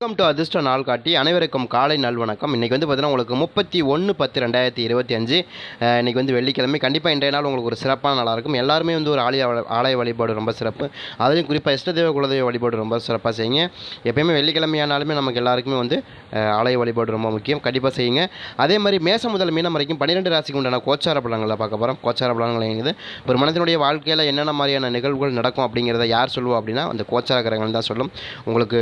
Welcome to அதிர்ஷ்ட நாள் காட்டி அனைவருக்கும் காலை நல்வணக்கம் இன்றைக்கி வந்து பார்த்தீங்கன்னா உங்களுக்கு முப்பத்தி ஒன்று பத்து ரெண்டாயிரத்தி இருபத்தி அஞ்சு இன்றைக்கி வந்து வெள்ளிக்கிழமை. கண்டிப்பாக இன்றைய நாள் உங்களுக்கு ஒரு சிறப்பான நாளாக இருக்கும். எல்லாருமே வந்து ஒரு ஆலய ஆலய வழிபாடு ரொம்ப சிறப்பு. அதுலேயும் குறிப்பாக இஷ்டதேவ குலதெய்வ வழிபாடு ரொம்ப சிறப்பாக செய்யுங்க. எப்பயுமே வெள்ளிக்கிழமையானாலுமே நமக்கு எல்லாருக்குமே வந்து ஆலய வழிபாடு ரொம்ப முக்கியம். கண்டிப்பாக செய்யுங்க. அதே மாதிரி மேசம் முதல் மீனம் வரைக்கும் பன்னிரெண்டு ராசிக்கு உண்டான கோச்சார பலன்களை பார்க்க போகிறோம் கோச்சார பலன்கள் எங்குது ஒரு மனிதனுடைய வாழ்க்கையில் என்னென்ன மாதிரியான நிகழ்வுகள் நடக்கும் அப்படிங்கிறத யார் சொல்லுவோம் அப்படின்னா அந்த கோச்சார கிரகங்கள் தான் சொல்லும். உங்களுக்கு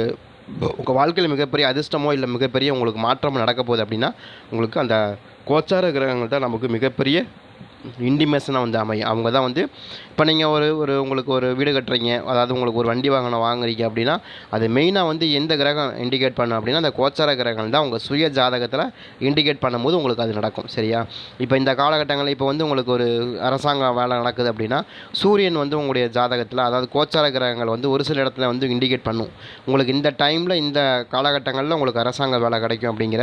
உங்கள் வாழ்க்கையில் மிகப்பெரிய அதிர்ஷ்டமோ இல்லை மிகப்பெரிய உங்களுக்கு மாற்றமோ நடக்க போகுது அப்படின்னா உங்களுக்கு அந்த கோச்சார கிரகங்கள் தான் நமக்கு மிகப்பெரிய இன்டிமேஷனாக வந்து அமையும். அவங்க தான் வந்து இப்போ நீங்கள் ஒரு ஒரு உங்களுக்கு ஒரு வீடு கட்டுறீங்க அதாவது உங்களுக்கு ஒரு வண்டி வாகனம் வாங்குறீங்க அப்படின்னா அது மெயினாக வந்து எந்த கிரகம் இண்டிகேட் பண்ணும் அப்படின்னா அந்த கோச்சார கிரகங்கள் தான் உங்கள் சுய ஜாதகத்தில் இண்டிகேட் பண்ணும்போது உங்களுக்கு அது நடக்கும் சரியா? இப்போ இந்த காலகட்டங்களில் இப்போ வந்து உங்களுக்கு ஒரு அரசாங்க வேலை நடக்குது அப்படின்னா சூரியன் வந்து உங்களுடைய ஜாதகத்தில் அதாவது கோச்சார கிரகங்கள் வந்து ஒரு சில இடத்துல வந்து இண்டிகேட் பண்ணும். உங்களுக்கு இந்த டைமில் இந்த காலகட்டங்களில் உங்களுக்கு அரசாங்க வேலை கிடைக்கும் அப்படிங்கிற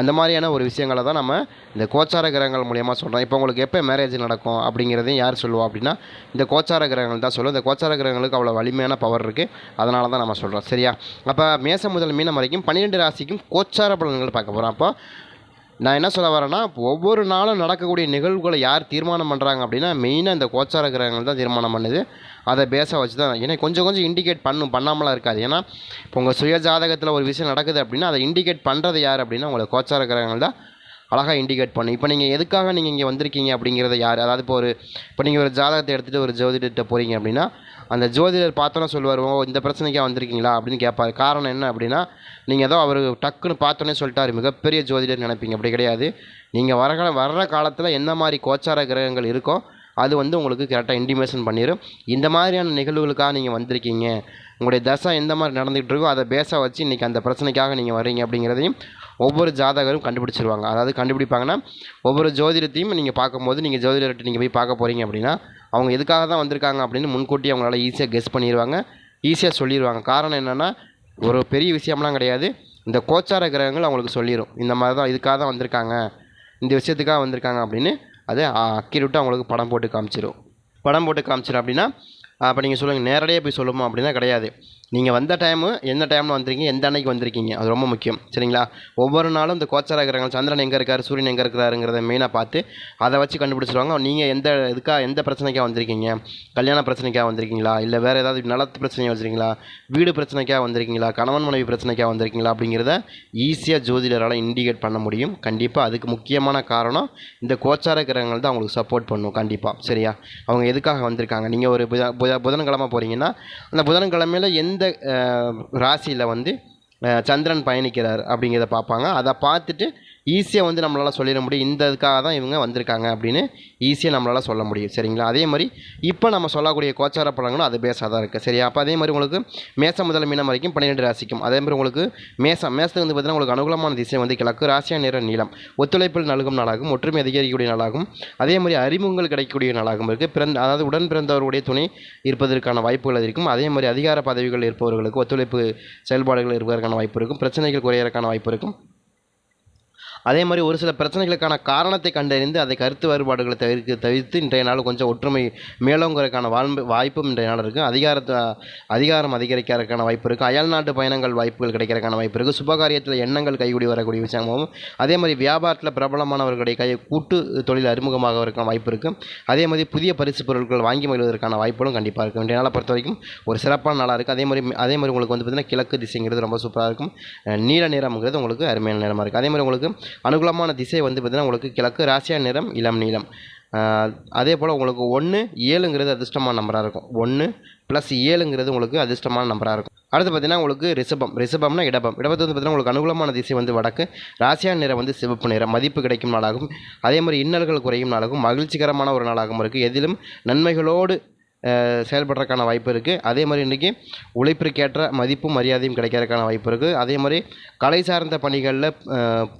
அந்த மாதிரியான ஒரு விஷயங்களை தான் நம்ம இந்த கோச்சார கிரகங்கள் மூலியமாக சொல்கிறோம் இப்போ உங்களுக்கு எப்போ மேரேஜ் நடக்கும் அப்படிங்கிறதையும் யார் சொல்லுவா அப்படின்னா இந்த கோச்சார கிரகங்கள் தான் சொல்லும். இந்த கோச்சார கிரகங்களுக்கு அவ்வளோ வலிமையான பவர் இருக்குது அதனால தான் நம்ம சொல்கிறோம் சரியா? அப்போ மேசம் முதல் மீனம் வரைக்கும் பன்னிரெண்டு ராசிக்கும் கோச்சார பலன்கள் பார்க்க போகிறோம் அப்போ நான் என்ன சொல்ல வரேன்னா ஒவ்வொரு நாளும் நடக்கக்கூடிய நிகழ்வுகளை யார் தீர்மானம் பண்ணுறாங்க அப்படின்னா மெயினாக இந்த கோச்சார கிரகங்கள் தான் தீர்மானம் பண்ணுது. அதை பேச வச்சு தான் ஏன்னா கொஞ்சம் கொஞ்சம் இண்டிகேட் பண்ணும் பண்ணாமலாம் இருக்காது. ஏன்னா இப்போ உங்கள் சுய ஜாதகத்தில் ஒரு விஷயம் நடக்குது அப்படின்னா அதை இண்டிகேட் பண்ணுறது யார் அப்படின்னா உங்களை கோச்சார கிரகங்கள் தான். அழகாக இண்டிகேட் பண்ணும் இப்போ நீங்கள் எதுக்காக நீங்கள் இங்கே வந்திருக்கீங்க அப்படிங்கிறத யார் அதாவது இப்போ ஒரு இப்போ நீங்கள் ஒரு ஜாதகத்தை எடுத்துகிட்டு ஒரு ஜோதிடர்கிட்ட போகிறீங்க அப்படின்னா அந்த ஜோதிடர் பார்த்தோன்னே சொல்லுவார் ஓ இந்த பிரச்சனைக்காக வந்திருக்கீங்களா? அப்படின்னு கேட்பார். காரணம் என்ன அப்படின்னா நீங்கள் ஏதோ அவர் டக்குன்னு பார்த்தோன்னே சொல்லிட்டாரு. மிகப்பெரிய ஜோதிடர் நினைப்பீங்க. அப்படி கிடையாது. நீங்கள் வர வர்ற காலத்தில் என்ன மாதிரி கோச்சார கிரகங்கள் இருக்கோ அது வந்து உங்களுக்கு கரெக்டாக இன்டிமேஷன் பண்ணிடும் இந்த மாதிரியான நிகழ்வுகளுக்காக நீங்கள் வந்திருக்கீங்க. உங்களுடைய தசை எந்த மாதிரி நடந்துகிட்டு இருக்கோ அதை பேச வச்சு இன்றைக்கி அந்த பிரச்சனைக்காக நீங்கள் வர்றீங்க அப்படிங்கிறதையும் ஒவ்வொரு ஜாதகரும் கண்டுபிடிச்சிருவாங்க. அதாவது கண்டுபிடிப்பாங்கன்னா ஒவ்வொரு ஜோதிடத்தையும் நீங்கள் பார்க்கும்போது நீங்கள் ஜோதிடர்கிட்ட நீங்கள் போய் பார்க்க போகிறீங்க அப்படின்னா அவங்க எதுக்காக தான் வந்திருக்காங்க அப்படின்னு முன்கூட்டி அவங்களால ஈஸியாக கெஸ் பண்ணிடுவாங்க ஈஸியாக சொல்லிடுவாங்க காரணம் என்னென்னா ஒரு பெரிய விஷயம்லாம் கிடையாது. இந்த கோச்சார கிரகங்கள் அவங்களுக்கு சொல்லிடும் இந்த மாதிரி தான் இதுக்காக தான் வந்திருக்காங்க. இந்த விஷயத்துக்காக வந்திருக்காங்க அப்படின்னு அதை அக்கிரிவிட்டு அவங்களுக்கு படம் போட்டு காமிச்சிடும் படம் போட்டு காமிச்சிடும் அப்படின்னா அப்போ நீங்கள் சொல்லுங்கள் நேரடியாக போய் சொல்லுமா அப்படின்னா கிடையாது. நீங்கள் வந்த டைமு எந்த டைமில் வந்திருக்கீங்க எந்த அன்னைக்கு வந்திருக்கீங்க? அது ரொம்ப முக்கியம். சரிங்களா? ஒவ்வொரு நாளும் இந்த கோச்சார கிரகங்கள் சந்திரன் எங்கே இருக்கார் சூரியன் எங்கே இருக்கிறாருங்கிறத மெயினாக பார்த்து அதை வச்சு கண்டுபிடிச்சிருவாங்க. நீங்கள் எந்த இதுக்காக எந்த பிரச்சனைக்காக வந்திருக்கீங்க? கல்யாண பிரச்சனைக்காக வந்திருக்கீங்களா? இல்லை வேறு ஏதாவது நலத்து பிரச்சனையாக வச்சுருக்கீங்களா? வீடு பிரச்சனைக்காக வந்திருக்கீங்களா? கணவன் மனைவி பிரச்சனைக்காக வந்திருக்கீங்களா? அப்படிங்கிறத ஈஸியாக ஜோதிடரால் இண்டிகேட் பண்ண முடியும். கண்டிப்பாக அதுக்கு முக்கியமான காரணம் இந்த கோச்சார கிரகங்கள் தான் அவங்களுக்கு சப்போர்ட் பண்ணும். கண்டிப்பாக சரியா? அவங்க எதுக்காக வந்திருக்காங்க? நீங்கள் ஒரு புத புத புதன்கிழமை போகிறீங்கன்னா அந்த புதன்கிழமையில் எந்த ராசியில் வந்து சந்திரன் பயணிக்கிறார் அப்படிங்கிறத பார்ப்பாங்க. அதை பார்த்துட்டு ஈஸியாக வந்து நம்மளால் சொல்லிட முடியும். இந்த இதுக்காக தான் இவங்க வந்திருக்காங்க அப்படின்னு ஈஸியாக நம்மளால் சொல்ல முடியும். சரிங்களா? அதே மாதிரி இப்போ நம்ம சொல்லக்கூடிய கோச்சார பலன்களும் அது பேஸாக தான் இருக்குது சரியா? அப்போ அதே மாதிரி உங்களுக்கு மேசம் முதல் மீனம் வரைக்கும் பன்னிரெண்டு ராசிக்கும். அதே மாதிரி உங்களுக்கு மேசம் மேசத்துக்கு வந்து பார்த்திங்கன்னா உங்களுக்கு அனுகூலமான திசை வந்து கிழக்கு ராசியா நிற நீளம். ஒத்துழைப்பில் நல்கும் நாளாகும் ஒற்றுமை அதிகரிக்கக்கூடிய நாளாகும். அதே மாதிரி அறிமுகங்கள் கிடைக்கக்கூடிய நாளாகவும் இருக்குது பிறந்த அதாவது உடன் பிறந்தவருடைய துணை இருப்பதற்கான வாய்ப்புகள் இருக்கும் அதே மாதிரி அதிகார பதவிகள் இருப்பவர்களுக்கு ஒத்துழைப்பு செயல்பாடுகள் இருப்பதற்கான வாய்ப்பு இருக்கும். பிரச்சனைகள் குறையிறதுக்கான வாய்ப்பு இருக்கும். அதே மாதிரி ஒரு சில பிரச்சனைகளுக்கான காரணத்தை கண்டறிந்து அதை கருத்து வேறுபாடுகளை தவிர்த்து தவிர்த்து இன்றைய நாள் கொஞ்சம் ஒற்றுமை மேலோங்கிறதுக்கான வாழ்வு வாய்ப்பும் இன்றைய நாள் இருக்குது அதிகாரத்தை அதிகாரம் அதிகரிக்கிறதுக்கான வாய்ப்பு இருக்குது அயல் நாட்டு பயணங்கள் வாய்ப்புகள் கிடைக்கிறதுக்கான வாய்ப்பு இருக்குது சுபகாரியத்தில் எண்ணங்கள் கைகூடி வரக்கூடிய விஷயமாகவும் அதே மாதிரி வியாபாரத்தில் பிரபலமானவர்களுடைய கை கூட்டு தொழில் அறிமுகமாக இருக்க வாய்ப்பு இருக்குது அதே மாதிரி புதிய பரிசு பொருட்கள் வாங்கி மகிழ்வதற்கான வாய்ப்புகளும் கண்டிப்பாக இருக்கும் இன்றைய நாளை பொறுத்த வரைக்கும் ஒரு சிறப்பான நாளாக இருக்குது அதே மாதிரி அதே மாதிரி உங்களுக்கு வந்து பார்த்திங்கன்னா கிழக்கு திசைங்கிறது ரொம்ப சூப்பராக இருக்கும். நீல நிறம்ங்கிறது உங்களுக்கு அருமையான நிறமாக இருக்குது அதே மாதிரி உங்களுக்கு அனுகூலமான திசை வந்து பார்த்திங்கன்னா உங்களுக்கு கிழக்கு ராசியா நிறம் இளம் நீளம். அதே போல் உங்களுக்கு ஒன்று ஏழுங்கிறது அதிர்ஷ்டமான நம்பராக இருக்கும். ஒன்று ப்ளஸ் ஏழுங்கிறது உங்களுக்கு அதிர்ஷ்டமான நம்பராக இருக்கும். அடுத்து பார்த்தீங்கன்னா உங்களுக்கு ரிஷபம். ரிஷபம்னா இடபம். இடபத்து வந்து பார்த்தீங்கன்னா உங்களுக்கு அனுகூலமான திசை வந்து வடக்கு. ராசியா நிறம் வந்து சிவப்பு நிறம். மதிப்பு கிடைக்கும் நாளாகும். அதே மாதிரி இன்னல்கள் குறையும் நாளாகும். மகிழ்ச்சிகரமான ஒரு நாளாகவும் இருக்குது எதிலும் நன்மைகளோடு செயல்படுறதுக்கான வாய்ப்பு இருக்குது அதே மாதிரி இன்றைக்கி உழைப்பிற்கேற்ற மதிப்பும் மரியாதையும் கிடைக்கிறதுக்கான வாய்ப்பு இருக்குது அதே மாதிரி கலை சார்ந்த பணிகளில்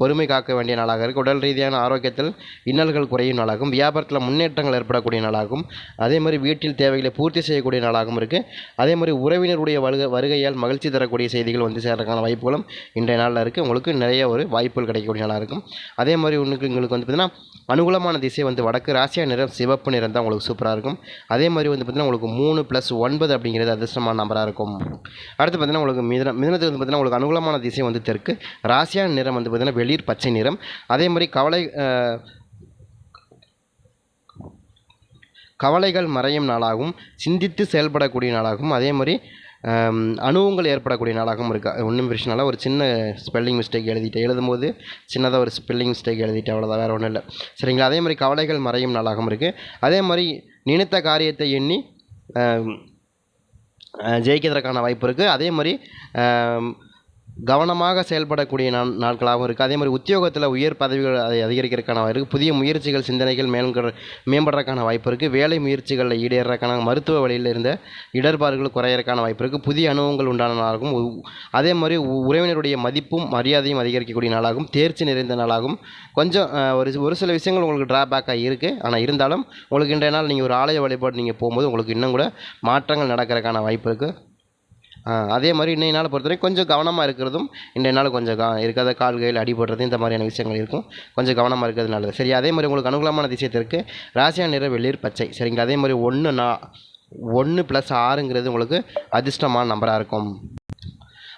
பொறுமை காக்க வேண்டிய நாளாக இருக்குது உடல் ரீதியான ஆரோக்கியத்தில் இன்னல்கள் குறையும் நாளாகும். வியாபாரத்தில் முன்னேற்றங்கள் ஏற்படக்கூடிய நாளாகும். அதே மாதிரி வீட்டில் தேவைகளை பூர்த்தி செய்யக்கூடிய நாளாகவும் இருக்குது அதே மாதிரி உறவினருடைய வருகை வருகையால் மகிழ்ச்சி தரக்கூடிய செய்திகள் வந்து சேர்றதுக்கான வாய்ப்புகளும் இன்றைய நாளில் இருக்குது உங்களுக்கு நிறைய ஒரு வாய்ப்புகள் கிடைக்கக்கூடிய நாளாக இருக்கும். அதே மாதிரி உங்களுக்கு உங்களுக்கு வந்து பார்த்திங்கன்னா அனுகூலமான திசை வந்து வடக்கு ராசியா நிறம் சிவப்பு நிறம் தான் உங்களுக்கு சூப்பராக இருக்கும். அதே மாதிரி வந்து பார்த்தீங்கன்னா உங்களுக்கு மூணு ப்ளஸ் ஒன்பது அப்படிங்கிறது அதிர்ஷ்டமான நம்பராக இருக்கும். அடுத்து பார்த்தீங்கன்னா உங்களுக்கு மிதன மிதனத்துக்கு வந்து பார்த்தீங்கன்னா உங்களுக்கு அனுகூலமான திசை வந்து தெற்கு. ராசியான நிறம் வந்து பார்த்தீங்கன்னா வெளிர் பச்சை நிறம். அதே மாதிரி கவலை கவலைகள் மறையும் நாளாகவும் சிந்தித்து செயல்படக்கூடிய நாளாகவும் அதே மாதிரி அனுபவங்கள் ஏற்படக்கூடிய நாளாகவும் இருக்குது ஒன்றும் பிரச்சனை ஒரு சின்ன ஸ்பெல்லிங் மிஸ்டேக் எழுதிட்டேன். எழுதும்போது சின்னதாக ஒரு ஸ்பெல்லிங் மிஸ்டேக் எழுதிட்டேன். அவ்வளோதான் வேறு ஒன்றும் இல்லை. சரிங்களா? அதே மாதிரி கவலைகள் மறையும் நாளாகவும் இருக்குது அதே மாதிரி நினைத்த காரியத்தை எண்ணி ஜெயிக்கிறதுக்கான வாய்ப்பு இருக்குது அதே மாதிரி கவனமாக செயல்படக்கூடிய நாள் நாட்களாகவும் இருக்குது அதே மாதிரி உத்தியோகத்தில் உயர் பதவிகள் அதை அதிகரிக்கிறதுக்கான வாய்ப்பு இருக்குது புதிய முயற்சிகள் சிந்தனைகள் மேம்படுற மேம்படுறதுக்கான வாய்ப்பு இருக்குது வேலை முயற்சிகளில் ஈடேறதுக்கான மருத்துவ வழியில் இருந்த இடர்பாடுகள் குறையறக்கான வாய்ப்பு இருக்குது புதிய அனுபவங்கள் உண்டான நாளாகும். உ- அதே மாதிரி உ- உறவினருடைய மதிப்பும் மரியாதையும் அதிகரிக்கக்கூடிய நாளாகும். தேர்ச்சி நிறைந்த நாளாகும். கொஞ்சம் ஒரு ஒரு சில விஷயங்கள் உங்களுக்கு ட்ராபேக்காக இருக்குது ஆனால் இருந்தாலும் உங்களுக்கு இன்றைய நாள் நீங்கள் ஒரு ஆலய வழிபாடு நீங்கள் போகும்போது உங்களுக்கு இன்னும் கூட மாற்றங்கள் நடக்கிறதுக்கான வாய்ப்பு இருக்குது அதே மாதிரி இன்றைய நாளை பொறுத்தவரைக்கும் கொஞ்சம் கவனமாக இருக்கிறதும் இன்றைய நாள் கொஞ்சம் க இருக்காத கால் கையில் அடிபடுறது இந்த மாதிரியான விஷயங்கள் இருக்கும். கொஞ்சம் கவனமாக இருக்கிறது நல்லது. சரி அதே மாதிரி உங்களுக்கு அனுகூலமான திசையத்திற்கு ராசியா நிற வெளிர் பச்சை. சரிங்களா? அதே மாதிரி ஒன்று நா ஒன்று ப்ளஸ் ஆறுங்கிறது உங்களுக்கு அதிர்ஷ்டமான நம்பராக இருக்கும்.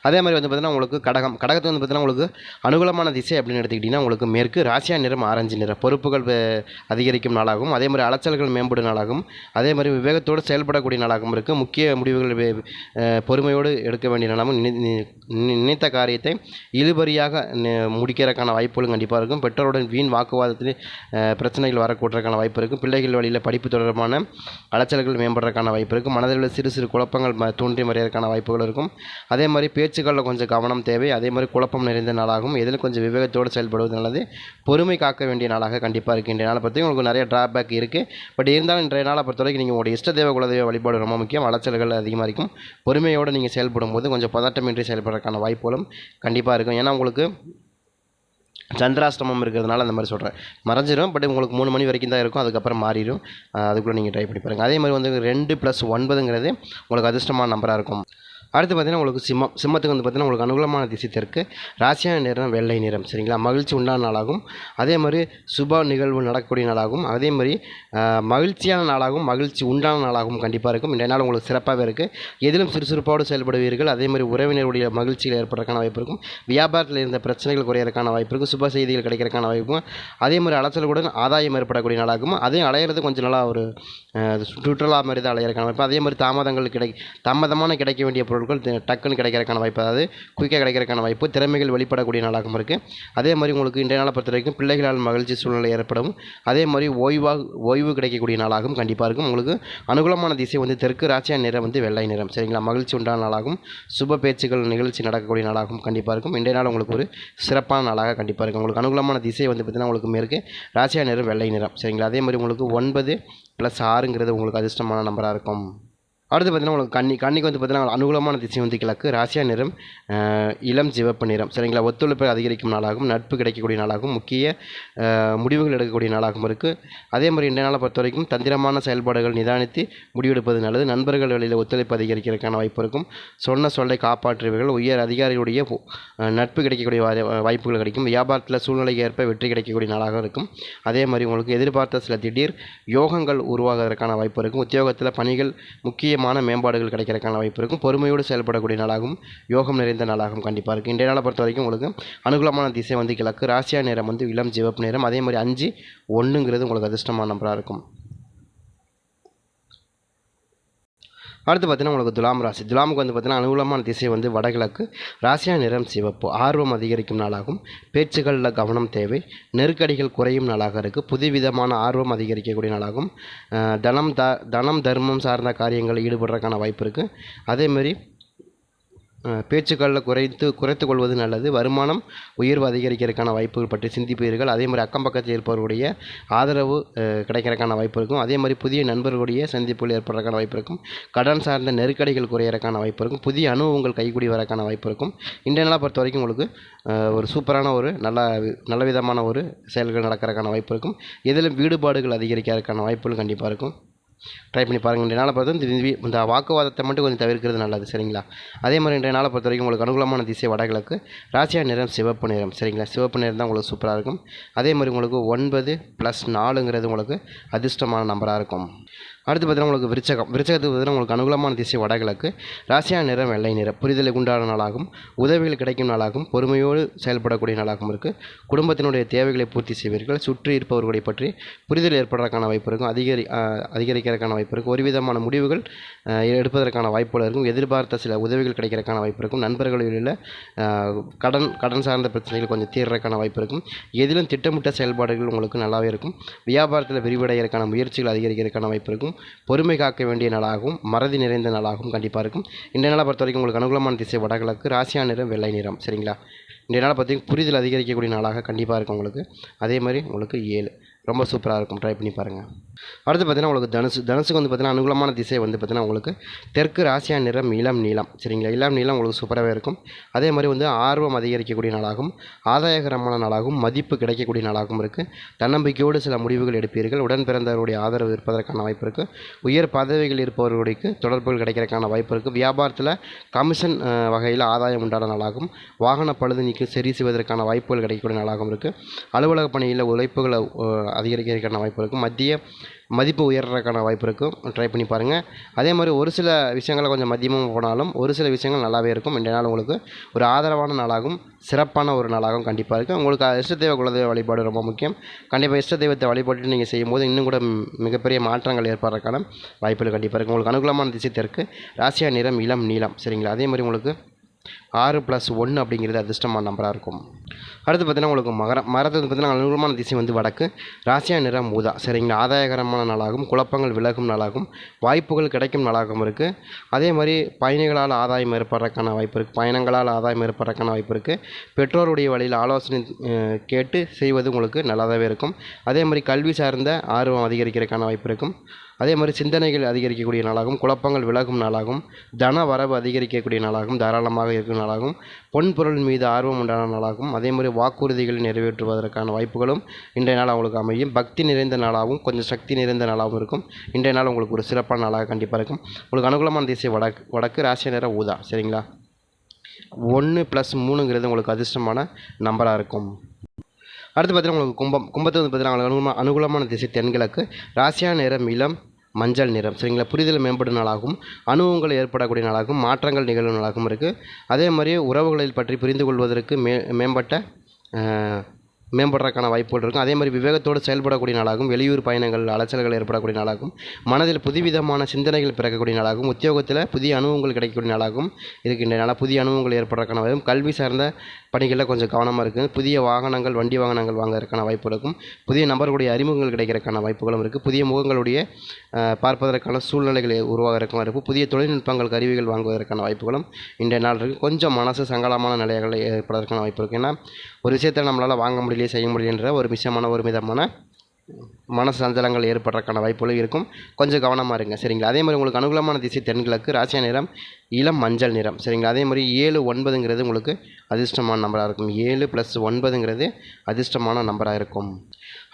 அதே மாதிரி வந்து பார்த்தீங்கன்னா உங்களுக்கு கடகம் கடகத்தை வந்து பார்த்தீங்கன்னா உங்களுக்கு அனுகூலமான திசை அப்படின்னு எடுத்துக்கிட்டிங்கன்னா உங்களுக்கு மேற்கு ராசியா நிறம் ஆரஞ்சு நிறம். பொறுப்புகள் அதிகரிக்கும் நாளாகும். அதே மாதிரி அலைச்சல்கள் மேம்படும் நாளாகும். அதே மாதிரி விவேகத்தோடு செயல்படக்கூடிய நாளாகவும் இருக்குது முக்கிய முடிவுகள் பொறுமையோடு எடுக்க வேண்டிய நாளாகவும் நினைத்த காரியத்தை இழுபறியாக முடிக்கிறதுக்கான வாய்ப்புகளும் கண்டிப்பாக இருக்கும். பெற்றோருடன் வீண் வாக்குவாதத்தில் பிரச்சனைகள் வரக்கூடுறதுக்கான வாய்ப்பு இருக்கும். பிள்ளைகள் வழியில் படிப்பு தொடர்பான அலைச்சல்கள் மேம்படுறதுக்கான வாய்ப்பு இருக்கும். மனதில் உள்ள சிறு சிறு குழப்பங்கள் ம- தோன்றி மறையறதுக்கான வாய்ப்புகள் இருக்கும். அதே மாதிரி பேச்சு பேச்சுக்களில் கொஞ்சம் கவனம் தேவை. அதே மாதிரி குழப்பம் நிறைந்த நாளாகும் எதில் கொஞ்சம் விவேகத்தோடு செயல்படுவது நல்லது. பொறுமை காக்க வேண்டிய நாளாக கண்டிப்பாக இருக்குது இன்றைய நாளை பற்றி உங்களுக்கு நிறைய ட்ராபேக் இருக்குது பட் இருந்தாலும் இன்றைய நாளை பொறுத்த வரைக்கும் நீங்கள் உங்களுடைய இஷ்ட தேவ குலதெய்வ வழிபாடு ரொம்ப முக்கியம். அலைச்சல்கள் அதிகமாக இருக்கும். பொறுமையோடு நீங்கள் செயல்படும் போது கொஞ்சம் பதட்டமின்றி செயல்படுறதுக்கான வாய்ப்புகளும் கண்டிப்பாக இருக்கும். ஏன்னா உங்களுக்கு சந்திராஷ்டமம் இருக்கிறதுனால அந்த மாதிரி சொல்கிறேன் மறைஞ்சிரும். பட் உங்களுக்கு மூணு மணி வரைக்கும் தான் இருக்கும். அதுக்கப்புறம் மாறிடும். அதுக்குள்ளே நீங்கள் ட்ரை பண்ணி பாருங்கள் அதே மாதிரி வந்து ரெண்டு ப்ளஸ் ஒன்பதுங்கிறது உங்களுக்கு அதிர்ஷ்டமான நம்பராக இருக்கும். அடுத்து பார்த்தீங்கன்னா உங்களுக்கு சிம்மம் சிம்மத்துக்கு வந்து பார்த்தீங்கன்னா உங்களுக்கு அனுகூலமான திசை தெற்கு ராசியான நிறம் வெள்ளை நிறம் சரிங்களா? மகிழ்ச்சி உண்டான நாளாகும். அதே மாதிரி சுப நிகழ்வு நடக்கக்கூடிய நாளாகும். அதே மாதிரி மகிழ்ச்சியான நாளாகவும் மகிழ்ச்சி உண்டான நாளாகவும் கண்டிப்பாக இருக்கும். இந்த நாள் உங்களுக்கு சிறப்பாகவே இருக்குது எதிலும் சுறுசுறுப்போடு செயல்படுவீர்கள். அதே மாதிரி உறவினருடைய மகிழ்ச்சியில் ஏற்படுறதுக்கான வாய்ப்பு இருக்கும். வியாபாரத்தில் இருந்த பிரச்சனைகள் குறையிறதுக்கான வாய்ப்பு இருக்கும். சுப செய்திகள் கிடைக்கிறதுக்கான வாய்ப்பு இருக்கும். அதே மாதிரி அலைச்சலுடன் ஆதாயம் ஏற்படக்கூடிய நாளாகும் அதையும் அலையிறது கொஞ்சம் நல்லா ஒரு சுற்றுலா மாதிரி தான் அலையிறதுக்கான வாய்ப்பு. அதே மாதிரி தாமதங்கள் கிடை தாமதமான கிடைக்க வேண்டிய பொருள் பொருட்கள் டக்குன்னு கிடைக்கிறக்கான வாய்ப்பு அதாவது குயிக்காக கிடைக்கிறக்கான வாய்ப்பு திறமைகள் வெளிப்படக்கூடிய நாளாகவும் இருக்குது அதே மாதிரி உங்களுக்கு இன்றைய நாளை பொறுத்த வரைக்கும் பிள்ளைகளால் மகிழ்ச்சி சூழ்நிலை ஏற்படும். அதே மாதிரி ஓய்வாக ஓய்வு கிடைக்கக்கூடிய நாளாகவும் கண்டிப்பாக இருக்கும். உங்களுக்கு அனுகூலமான திசை வந்து தெற்கு ராசியா நிறம் வந்து வெள்ளை நிறம் சரிங்களா? மகிழ்ச்சி உண்டான நாளாகும் சுப பேச்சுகள் நிகழ்ச்சி நடக்கக்கூடிய நாளாகவும் கண்டிப்பாக இருக்கும். இன்றைய நாள் உங்களுக்கு ஒரு சிறப்பான நாளாக கண்டிப்பாக இருக்கும். உங்களுக்கு அனுகூலமான திசை வந்து பார்த்திங்கன்னா உங்களுக்கு மேற்கு ராசியா நிறம் வெள்ளை நிறம் சரிங்களா? அதே மாதிரி உங்களுக்கு ஒன்பது ப்ளஸ் ஆறுங்கிறது உங்களுக்கு அதிர்ஷ்டமான நம்பராக இருக்கும். அடுத்து பார்த்தீங்கன்னா உங்களுக்கு கன்னி கன்னிக்கு வந்து பார்த்தீங்கன்னா அனுகூலமான திசை வந்து கிழக்கு ராசியா நிறம் இளம் சிவப்பு நிறம். சரிங்களா? ஒத்துழைப்பை அதிகரிக்கும் நாளாகவும் நட்பு கிடைக்கக்கூடிய நாளாகவும் முக்கிய முடிவுகள் எடுக்கக்கூடிய நாளாகவும் இருக்குது அதே மாதிரி இன்றைய நாளை பொறுத்த வரைக்கும் தந்திரமான செயல்பாடுகள் நிதானித்து முடிவெடுப்பது நல்லது. நண்பர்கள் வழியில் ஒத்துழைப்பு அதிகரிக்கிறதுக்கான வாய்ப்பு இருக்கும். சொன்ன சொல்லை காப்பாற்றுவீர்கள் உயர் அதிகாரிகளுடைய நட்பு கிடைக்கக்கூடிய வாய்ப்புகள் கிடைக்கும். வியாபாரத்தில் சூழ்நிலைக்கு ஏற்ப வெற்றி கிடைக்கக்கூடிய நாளாக இருக்கும். அதே மாதிரி உங்களுக்கு எதிர்பார்த்த சில திடீர் யோகங்கள் உருவாகிறதுக்கான வாய்ப்பு இருக்கும். உத்தியோகத்தில் பணிகள் முக்கிய முக்கியமான மேம்பாடுகள் கிடைக்கிறதுக்கான வாய்ப்பு இருக்கும். பொறுமையோடு செயல்படக்கூடிய நாளாகவும் யோகம் நிறைந்த நாளாகவும் கண்டிப்பாக இருக்குது இன்றைய நாளை பொறுத்த வரைக்கும் உங்களுக்கு அனுகூலமான திசை வந்து கிழக்கு ராசியா நிறம் வந்து இளம் சிவப்பு நிறம் அதே மாதிரி அஞ்சு ஒன்றுங்கிறது உங்களுக்கு அதிர்ஷ்டமான நம்பராக இருக்கும். அடுத்து பார்த்தீங்கன்னா உங்களுக்கு துலாம் ராசி. துலாமுக்கு வந்து பார்த்தீங்கன்னா அனுகூலமான திசை வந்து வடகிழக்கு. ராசியா நிறம் சிவப்பு. ஆர்வம் அதிகரிக்கும் நாளாகும். பேச்சுகளில் கவனம் தேவை. நெருக்கடிகள் குறையும் நாளாக இருக்குது புதுவிதமான ஆர்வம் அதிகரிக்கக்கூடிய நாளாகும். தனம் த தனம் தர்மம் சார்ந்த காரியங்களில் ஈடுபடுறதுக்கான வாய்ப்பு இருக்குது அதேமாரி பேச்சுக்களில் குறைத்து குறைத்து கொள்வது நல்லது. வருமானம் உயர்வு அதிகரிக்கிறதுக்கான வாய்ப்புகள் பற்றி சிந்திப்பீர்கள். அதே மாதிரி அக்கம் பக்கத்தில் இருப்பவர்களுடைய ஆதரவு கிடைக்கிறதுக்கான வாய்ப்பு இருக்கும். அதே மாதிரி புதிய நண்பர்களுடைய சந்திப்புகள் ஏற்படுறதுக்கான வாய்ப்பு இருக்கும். கடன் சார்ந்த நெருக்கடிகள் குறையறதுக்கான வாய்ப்பு இருக்கும். புதிய அனுபவங்கள் கைகூடி வரக்கான வாய்ப்பு இருக்கும். இன்றைய நாளை பொறுத்த வரைக்கும் உங்களுக்கு ஒரு சூப்பரான ஒரு நல்ல நல்ல விதமான ஒரு செயல்கள் நடக்கிறதுக்கான வாய்ப்பு இருக்கும். இதிலும் வீடுபாடுகள் அதிகரிக்கிறதுக்கான வாய்ப்புகள் கண்டிப்பாக இருக்கும். ட்ரை பண்ணி பாருங்கள் இன்றைய நாளை பொறுத்த இந்த இந்த வாக்குவாதத்தை மட்டும் கொஞ்சம் தவிர்க்கிறது நல்லது சரிங்களா? அதே மாதிரி இன்றைய நாளை பொறுத்த வரைக்கும் உங்களுக்கு அனுகூலமான திசை வடகிழக்கு. ராசியா நிறம் சிவப்பு நிறம் சரிங்களா? சிவப்பு நிறம் தான் உங்களுக்கு சூப்பராக இருக்கும். அதே மாதிரி உங்களுக்கு ஒன்பது ப்ளஸ் நாலுங்கிறது உங்களுக்கு அதிர்ஷ்டமான நம்பராக இருக்கும். அடுத்து பார்த்தீங்கன்னா உங்களுக்கு விருச்சகம். விருச்சகத்துக்கு பார்த்தீங்கன்னா உங்களுக்கு அனுகூலமான திசை வடகிழக்கு. ராசியான நிறம் வெள்ளை நிறம். புரிதலை உண்டான நாளாகும். உதவிகள் கிடைக்கும் நாளாகும். பொறுமையோடு செயல்படக்கூடிய நாளாகவும் இருக்குது குடும்பத்தினுடைய தேவைகளை பூர்த்தி செய்வீர்கள். சுற்றி இருப்பவர்களை பற்றி புரிதல் ஏற்படுறதுக்கான வாய்ப்பு இருக்கும். அதிகரி அதிகரிக்கிறதுக்கான வாய்ப்பு இருக்கும். ஒரு விதமான முடிவுகள் எடுப்பதற்கான வாய்ப்புகள் இருக்கும். எதிர்பார்த்த சில உதவிகள் கிடைக்கிறதுக்கான வாய்ப்பு இருக்கும். நண்பர்களில் கடன் கடன் சார்ந்த பிரச்சனைகள் கொஞ்சம் தீர்றதுக்கான வாய்ப்பு இருக்கும். எதிலும் திட்டமிட்ட செயல்பாடுகள் உங்களுக்கு நல்லாவே இருக்கும். வியாபாரத்தில் விரிவடைகிறதுக்கான முயற்சிகள் அதிகரிக்கிறதுக்கான வாய்ப்பு இருக்கும். பொறுமை காக்க வேண்டிய நாளாகவும் மறதி நிறைந்த நாளாகவும் கண்டிப்பாக இருக்கும். இந்த நாளை பொறுத்த வரைக்கும் உங்களுக்கு அனுகூலமான திசை வடகிழக்கு ராசியா நிறம் வெள்ளை நிறம் சரிங்களா? இந்த நாளை பார்த்தீங்கன்னா புரிதல் அதிகரிக்கக்கூடிய நாளாக கண்டிப்பாக இருக்கும் உங்களுக்கு. அதே மாதிரி உங்களுக்கு ஏழு. ரொம்ப சூப்பராக இருக்கும். ட்ரை பண்ணி பாருங்கள் அடுத்து பார்த்தீங்கன்னா உங்களுக்கு தனுசு தனுசுக்கு வந்து பார்த்தீங்கன்னா அனுகூலமான திசை வந்து பார்த்தீங்கன்னா உங்களுக்கு தெற்கு ராசியா நிறம் இளம் நீளம். சரிங்களா? இளம் நீளம் உங்களுக்கு சூப்பராகவே இருக்கும். அதே மாதிரி வந்து ஆர்வம் அதிகரிக்கக்கூடிய நாளாகும் ஆதாயகரமான நாளாகவும் மதிப்பு கிடைக்கக்கூடிய நாளாகவும் இருக்குது தன்னம்பிக்கையோடு சில முடிவுகள் எடுப்பீர்கள். உடன் பிறந்தவருடைய ஆதரவு இருப்பதற்கான வாய்ப்பு இருக்குது உயர் பதவிகள் இருப்பவர்களுக்கு தொடர்புகள் கிடைக்கிறதுக்கான வாய்ப்பு இருக்குது வியாபாரத்தில் கமிஷன் வகையில் ஆதாயம் உண்டான நாளாகும் வாகன பழுது நீக்கி சரி செய்வதற்கான வாய்ப்புகள் கிடைக்கக்கூடிய நாளாகவும் இருக்குது அலுவலக பணியில் உழைப்புகளை அதிகரிக்கிறதுக்கான வாய்ப்பு இருக்கும். மத்திய மதிப்பு உயர்றதுக்கான வாய்ப்பு இருக்கும். ட்ரை பண்ணி பாருங்கள் அதே மாதிரி ஒரு சில விஷயங்களை கொஞ்சம் மதியமாக போனாலும் ஒரு சில விஷயங்கள் நல்லாவே இருக்கும். இந்த நாள் உங்களுக்கு ஒரு ஆதரவான நாளாகவும் சிறப்பான ஒரு நாளாகவும் கண்டிப்பாக இருக்குது உங்களுக்கு இஷ்ட தெய்வ குலதெய்வ வழிபாடு ரொம்ப முக்கியம். கண்டிப்பாக இஷ்ட தெய்வத்தை வழிபாட்டு நீங்கள் செய்யும்போது இன்னும் கூட மிகப்பெரிய மாற்றங்கள் ஏற்படுறதுக்கான வாய்ப்புகள் கண்டிப்பாக இருக்குது உங்களுக்கு அனுகூலமான திசை தெற்கு ராசியா நிறம் இளம் நீளம். சரிங்களா? அதே மாதிரி உங்களுக்கு ஆறு ப்ளஸ் ஒன்று அப்படிங்கிறது அதிர்ஷ்டமான நம்பராக இருக்கும். அடுத்து பார்த்தீங்கன்னா உங்களுக்கு மகரம் மரத்து பார்த்தீங்கன்னா அனுகூலமான திசை வந்து வடக்கு. ராசியா நிறம் ஊதா சரிங்களா? ஆதாயகரமான நாளாகும் குழப்பங்கள் விலகும் நாளாகும் வாய்ப்புகள் கிடைக்கும் நாளாகவும் இருக்குது அதே மாதிரி பயணிகளால் ஆதாயம் ஏற்படுறதுக்கான வாய்ப்பு இருக்குது பயணங்களால் ஆதாயம் ஏற்படுறதுக்கான வாய்ப்பு இருக்குது பெற்றோருடைய வழியில் ஆலோசனை கேட்டு செய்வது உங்களுக்கு நல்லாதாகவே இருக்கும். அதே மாதிரி கல்வி சார்ந்த ஆர்வம் அதிகரிக்கிறதுக்கான வாய்ப்பு இருக்கும். அதே மாதிரி சிந்தனைகள் அதிகரிக்கக்கூடிய நாளாகும் குழப்பங்கள் விலகும் நாளாகும் தன வரவு அதிகரிக்கக்கூடிய நாளாகும் தாராளமாக இருக்கும் நாளாகும் பொன் பொருள் மீது ஆர்வம் உண்டான நாளாகும். அதே மாதிரி வாக்குறுதிகளை நிறைவேற்றுவதற்கான வாய்ப்புகளும் இன்றைய நாள் அவங்களுக்கு அமையும். பக்தி நிறைந்த நாளாகவும் கொஞ்சம் சக்தி நிறைந்த நாளாகவும் இருக்கும். இன்றைய நாள் உங்களுக்கு ஒரு சிறப்பான நாளாக கண்டிப்பாக இருக்கும். உங்களுக்கு அனுகூலமான தேசிய வடக்கு வடக்கு ராசி நேரம் ஊதா சரிங்களா? ஒன்று ப்ளஸ் மூணுங்கிறது உங்களுக்கு அதிர்ஷ்டமான நம்பராக இருக்கும். அடுத்து பார்த்தீங்கன்னா உங்களுக்கு கும்பம் கும்பத்தை வந்து பார்த்தீங்கன்னா அனுகூலமான அனுகூலமான திசை தென்கிழக்கு ராசியா நிறம் இளம் மஞ்சள் நிறம். சரிங்களா? புரிதல் மேம்படும் நாளாகும். அனுபவங்கள் ஏற்படக்கூடிய நாளாகும். மாற்றங்கள் நிகழும் நாளாகவும் இருக்குது அதே மாதிரி உறவுகளில் பற்றி புரிந்து கொள்வதற்கு மே மேம்பட்ட மேம்படுறதுக்கான வாய்ப்புகள் இருக்கும். அதே மாதிரி விவேகத்தோடு செயல்படக்கூடிய நாளாகும். வெளியூர் பயணங்கள் அலைச்சல்கள் ஏற்படக்கூடிய நாளாகும். மனதில் புதுவிதமான சிந்தனைகள் பிறக்கக்கூடிய நாளாகும். உத்தியோகத்தில் புதிய அனுபவங்கள் கிடைக்கக்கூடிய நாளாகும். இருக்கின்ற நாளாக புதிய அனுபவங்கள் ஏற்படுறதுக்கான வாய்ப்பும் கல்வி சார்ந்த பணிகளில் கொஞ்சம் கவனமாக இருக்குது புதிய வாகனங்கள் வண்டி வாகனங்கள் வாங்குறதுக்கான வாய்ப்பு இருக்கும். புதிய நபர்களுடைய அறிமுகங்கள் கிடைக்கிறதுக்கான வாய்ப்புகளும் இருக்குது புதிய முகங்களுடைய பார்ப்பதற்கான சூழ்நிலைகள் உருவாகிறதுக்கான இருக்கும் புதிய தொழில்நுட்பங்கள் கருவிகள் வாங்குவதற்கான வாய்ப்புகளும் இன்றைய நாள் இருக்குது கொஞ்சம் மனசு சங்கடமான நிலைகள் ஏற்படுவதற்கான வாய்ப்பு இருக்குது ஏன்னா ஒரு விஷயத்தை நம்மளால் வாங்க முடியலையே செய்ய முடியலன்ற ஒரு விஷயமான ஒரு விதமான மனசு சஞ்சலங்கள் ஏற்படுறதுக்கான வாய்ப்புகளும் இருக்கும். கொஞ்சம் கவனமாக இருங்க சரிங்களா? அதே மாதிரி உங்களுக்கு அனுகூலமான திசை தென்கிழக்கு ராசியா நிறம் இளம் மஞ்சள் நிறம் சரிங்களா? அதே மாதிரி ஏழு ஒன்பதுங்கிறது உங்களுக்கு அதிர்ஷ்டமான நம்பராக இருக்கும். ஏழு ப்ளஸ் ஒன்பதுங்கிறது அதிர்ஷ்டமான நம்பராக இருக்கும்.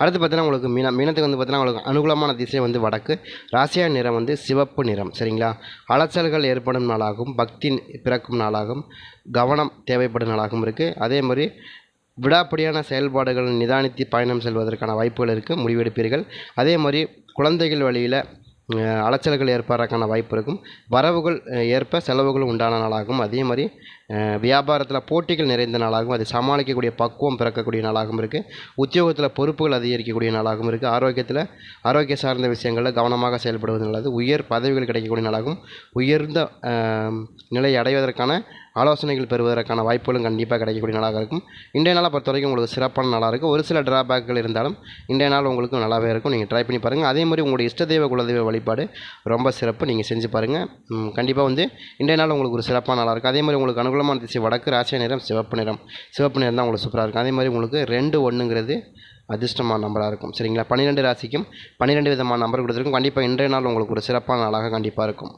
அடுத்து பார்த்தீங்கன்னா உங்களுக்கு மீன மீனத்துக்கு வந்து பார்த்தீங்கன்னா உங்களுக்கு அனுகூலமான திசை வந்து வடக்கு ராசியா நிறம் வந்து சிவப்பு நிறம் சரிங்களா? அலைச்சல்கள் ஏற்படும் நாளாகும் பக்தி பிறக்கும் நாளாகும் கவனம் தேவைப்படும் நாளாகவும் இருக்குது அதே மாதிரி விடாப்படியான செயல்பாடுகள் நிதானித்து பயணம் செல்வதற்கான வாய்ப்புகள் இருக்குது முடிவெடுப்பீர்கள். அதே மாதிரி குழந்தைகள் வழியில் அலைச்சல்கள் ஏற்படுறதுக்கான வாய்ப்பு இருக்கும். வரவுகள் ஏற்ப செலவுகளும் உண்டான நாளாகும். அதே மாதிரி வியாபாரத்தில் போட்டிகள் நிறைந்த நாளாகவும் அதை சமாளிக்கக்கூடிய பக்குவம் பிறக்கக்கூடிய நாளாகவும் இருக்குது உத்தியோகத்தில் பொறுப்புகள் அதிகரிக்கக்கூடிய நாளாகவும் இருக்குது ஆரோக்கியத்தில் ஆரோக்கிய சார்ந்த விஷயங்களில் கவனமாக செயல்படுவது நல்லது. உயர் பதவிகள் கிடைக்கக்கூடிய நாளாகவும் உயர்ந்த நிலை அடைவதற்கான ஆலோசனைகள் பெறுவதற்கான வாய்ப்புகளும் கண்டிப்பாக கிடைக்கக்கூடிய நாளாக இருக்கும். இன்றைய நாளை பொறுத்த வரைக்கும் உங்களுக்கு சிறப்பான நாளாக இருக்கும். ஒரு சில டிராபேக்கள் இருந்தாலும் இன்றைய நாள் உங்களுக்கு நல்லாவே இருக்கும். நீங்கள் ட்ரை பண்ணி பாருங்கள் அதே மாதிரி உங்களுடைய இஷ்ட தெய்வ குலதெய்வ வழிபாடு ரொம்ப சிறப்பு. நீங்கள் செஞ்சு பாருங்கள் கண்டிப்பாக வந்து இன்றைய நாள் உங்களுக்கு ஒரு சிறப்பான நாளாக இருக்கும். அதே மாதிரி உங்களுக்கு அனுகூலமான திசை வடக்கு ராசிய நிறம் சிவப்பு நிறம். சிவப்பு நிறம் தான் உங்களுக்கு சூப்பராக இருக்கும். அதே மாதிரி உங்களுக்கு ரெண்டு ஒன்றுங்கிறது அதிர்ஷ்டமான நம்பராக இருக்கும். சரிங்களா? பன்னிரெண்டு ராசிக்கும் பன்னிரெண்டு விதமான நம்பர் கொடுத்துருக்கும். கண்டிப்பாக இன்றைய நாள் உங்களுக்கு ஒரு சிறப்பான நாளாக கண்டிப்பாக இருக்கும்.